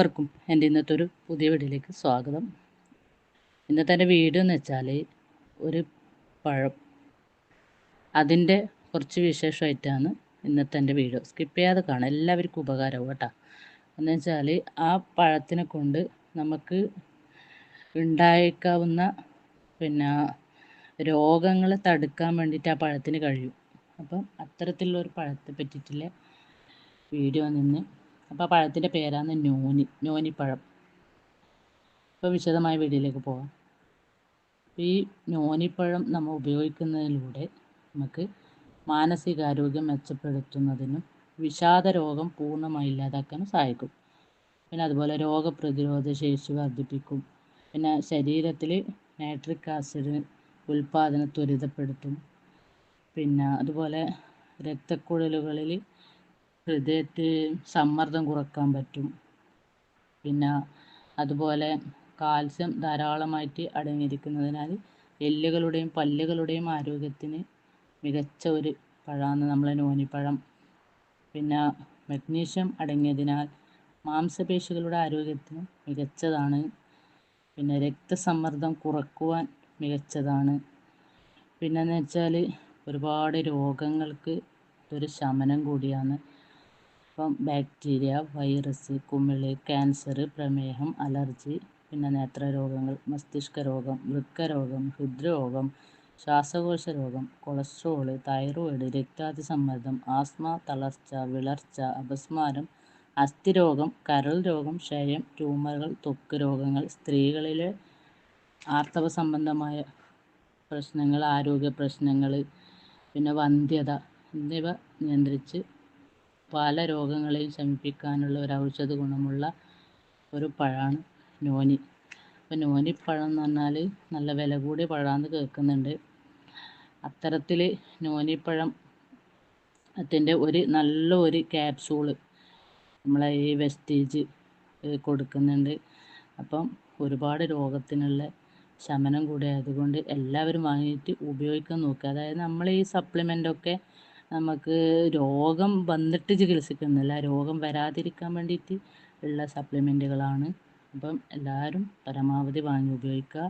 എല്ലാവർക്കും എന്റെ ഇന്നത്തെ ഒരു പുതിയ വീഡിയോയിലേക്ക് സ്വാഗതം. ഇന്നത്തെ എന്റെ വീഡിയോ എന്ന് വെച്ചാൽ ഒരു പഴം. അതിന്റെ കുറച്ച് വിശേഷമായിട്ടാണ് ഇന്നത്തെ എന്റെ വീഡിയോ സ്കിപ്പ് ചെയ്യാതെ കാണാം എല്ലാവർക്കും ഉപകാരമാവും കേട്ടോ. എന്ന് വെച്ചാൽ ആ പഴത്തിനെ കൊണ്ട് നമുക്ക് ഉണ്ടായേക്കാവുന്ന പിന്നെ രോഗങ്ങളെ തടുക്കാൻ വേണ്ടിയിട്ട് ആ പഴത്തിന് കഴിയും. അപ്പം അത്തരത്തിലുള്ള ഒരു പഴത്തെ പറ്റിയിട്ടുള്ള വീഡിയോ നിന്ന് അപ്പോൾ ആ പഴത്തിന്റെ പേരാണ് നോനി നോനിപ്പഴം. ഇപ്പോൾ വിശദമായ വീഡിയോയിലേക്ക് പോകാം ഈ നോനിപ്പഴം നമ്മൾ ഉപയോഗിക്കുന്നതിലൂടെ നമുക്ക് മാനസികാരോഗ്യം മെച്ചപ്പെടുത്തുന്നതിനും വിഷാദ രോഗം പൂർണമായി ഇല്ലാതാക്കാനും സഹായിക്കും. പിന്നെ അതുപോലെ രോഗപ്രതിരോധ ശേഷി വർദ്ധിപ്പിക്കും. പിന്നെ ശരീരത്തിൽ നൈട്രിക് ആസിഡ് ഉൽപാദനം ത്വരിതപ്പെടുത്തും. പിന്നെ അതുപോലെ രക്തക്കുഴലുകളിൽ ഹൃദയത്തിൽ സമ്മർദ്ദം കുറയ്ക്കാൻ പറ്റും. പിന്നെ അതുപോലെ കാൽസ്യം ധാരാളമായിട്ട് അടങ്ങിയിരിക്കുന്നതിനാൽ എല്ലുകളുടെയും പല്ലുകളുടെയും ആരോഗ്യത്തിന് മികച്ച ഒരു പഴമാണ് നമ്മളെ നോനിപ്പഴം. പിന്നെ മഗ്നീഷ്യം അടങ്ങിയതിനാൽ മാംസപേശികളുടെ ആരോഗ്യത്തിന് മികച്ചതാണ്. പിന്നെ രക്തസമ്മർദ്ദം കുറക്കുവാൻ മികച്ചതാണ്. പിന്നെ പിന്നെന്ന് വെച്ചാൽ ഒരുപാട് രോഗങ്ങൾക്ക് ഇതൊരു ശമനം കൂടിയാണ്. ഇപ്പം ബാക്ടീരിയ വൈറസ് കുമിൾ ക്യാൻസർ പ്രമേഹം അലർജി പിന്നെ നേത്രരോഗങ്ങൾ മസ്തിഷ്ക രോഗം വൃക്കരോഗം ഹൃദ്രോഗം ശ്വാസകോശ രോഗം കൊളസ്ട്രോൾ തൈറോയിഡ് രക്താതിസമ്മർദ്ദം ആസ്മ തളർച്ച വിളർച്ച അപസ്മാരം അസ്ഥിരോഗം കരൾ രോഗം ക്ഷയം ട്യൂമറുകൾ തൊക്ക് രോഗങ്ങൾ സ്ത്രീകളിലെ ആർത്തവ സംബന്ധമായ പ്രശ്നങ്ങൾ ആരോഗ്യ പ്രശ്നങ്ങൾ പിന്നെ വന്ധ്യത എന്നിവ നിയന്ത്രിച്ച് പല രോഗങ്ങളെയും ശമിപ്പിക്കാനുള്ള ഒരു ഔഷധ ഗുണമുള്ള ഒരു പഴമാണ് നോനി. അപ്പോൾ നോനിപ്പഴം എന്ന് പറഞ്ഞാൽ നല്ല വില കൂടിയ പഴമാണെന്ന് കേൾക്കുന്നുണ്ട്. അത്തരത്തിൽ നോനിപ്പഴം അതിന്റെ ഒരു നല്ല ഒരു ക്യാപ്സൂൾ നമ്മളെ ഈ വെസ്റ്റേജ് കൊടുക്കുന്നുണ്ട്. അപ്പം ഒരുപാട് രോഗത്തിനുള്ള ശമനം കൂടി ആയതുകൊണ്ട് എല്ലാവരും വാങ്ങിയിട്ട് ഉപയോഗിക്കാൻ നോക്കുക. അതായത് നമ്മൾ ഈ സപ്ലിമെന്റൊക്കെ നമുക്ക് രോഗം വന്നിട്ട് ചികിത്സിക്കുന്നില്ല. രോഗം വരാതിരിക്കാൻ വേണ്ടിയിട്ട് ഉള്ള സപ്ലിമെന്റുകളാണ് അപ്പം എല്ലാവരും പരമാവധി വാങ്ങി ഉപയോഗിക്കുക.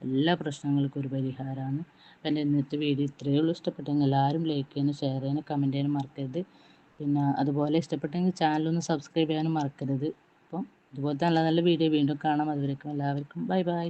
എല്ലാ പ്രശ്നങ്ങൾക്കും ഒരു പരിഹാരമാണ്. അപ്പം എന്റെ ഇന്നത്തെ വീഡിയോ ഇത്രയേ ഉള്ളൂ. ഇഷ്ടപ്പെട്ടെങ്കിൽ എല്ലാവരും ലൈക്ക് ചെയ്യാനും ഷെയർ ചെയ്യാനും കമന്റ് ചെയ്യാനും മറക്കരുത്. പിന്നെ അതുപോലെ ഇഷ്ടപ്പെട്ടെങ്കിൽ ചാനലൊന്ന് സബ്സ്ക്രൈബ് ചെയ്യാനും മറക്കരുത്. അപ്പം ഇതുപോലത്തെ നല്ല നല്ല വീഡിയോ വീണ്ടും കാണാം. അതുവരേക്കും എല്ലാവർക്കും ബൈ ബൈ